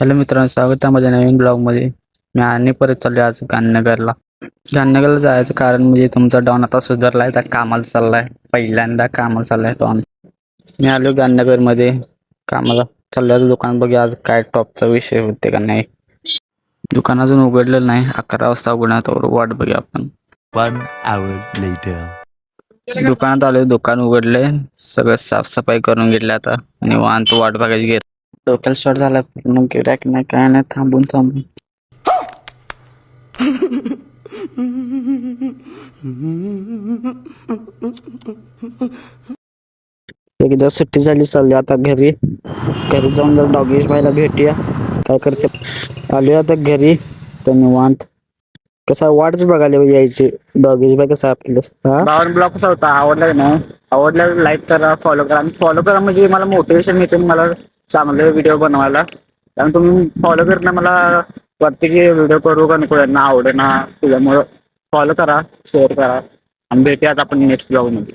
Hello मित्रांनो स्वागत आहे माझ्या नवीन ब्लॉगमध्ये मी आणि परत चाललो आज गांधीनगरला. गांधीनगरला जायचं कारण म्हणजे तुमचा डॉन आता सुधारलाय त्या कामाला चाललाय. पहिल्यांदा कामाला चाललाय डॉन. मी आलो गांधीनगरमध्ये कामाला चालल्याचं दुकान बघूया आज काय टॉपचा विषय होते का नाही. दुकान अजून उघडलेलं नाही. अकरा वाजता उघडण्यात वाट बघूया आपण. दुकानात आलोय दुकान उघडले सगळं साफसफाई करून घेतली आता. निवांत वाट बघायची गेर डोक्याला शॉर्ट झाला पूर्ण गिरायक नाही काय नाही थांबून थांबून. एकदा सुट्टी झाली चालली आता घरी. घरी जाऊन जर डॉगेश भाईला भेटूया. काय करते? आलोय आता घरी. तर निवांत. कसा वाटच बघायला यायची. डॉगेश भाई कसं आपलं? हा? ब्लॉग कसा होता? आवडला का नाही? आवडला लाईक करा फॉलो करा. आणि फॉलो करा म्हणजे मला मोटिवेशन मिळते. मला चांगले व्हिडिओ बनवायला. कारण तुम्ही फॉलो करणं मला वाटते की व्हिडिओ करू का नको यांना आवडेना. त्याच्यामुळं फॉलो करा शेअर करा. आणि भेटूयात आपण नेक्स्ट ब्लॉगमध्ये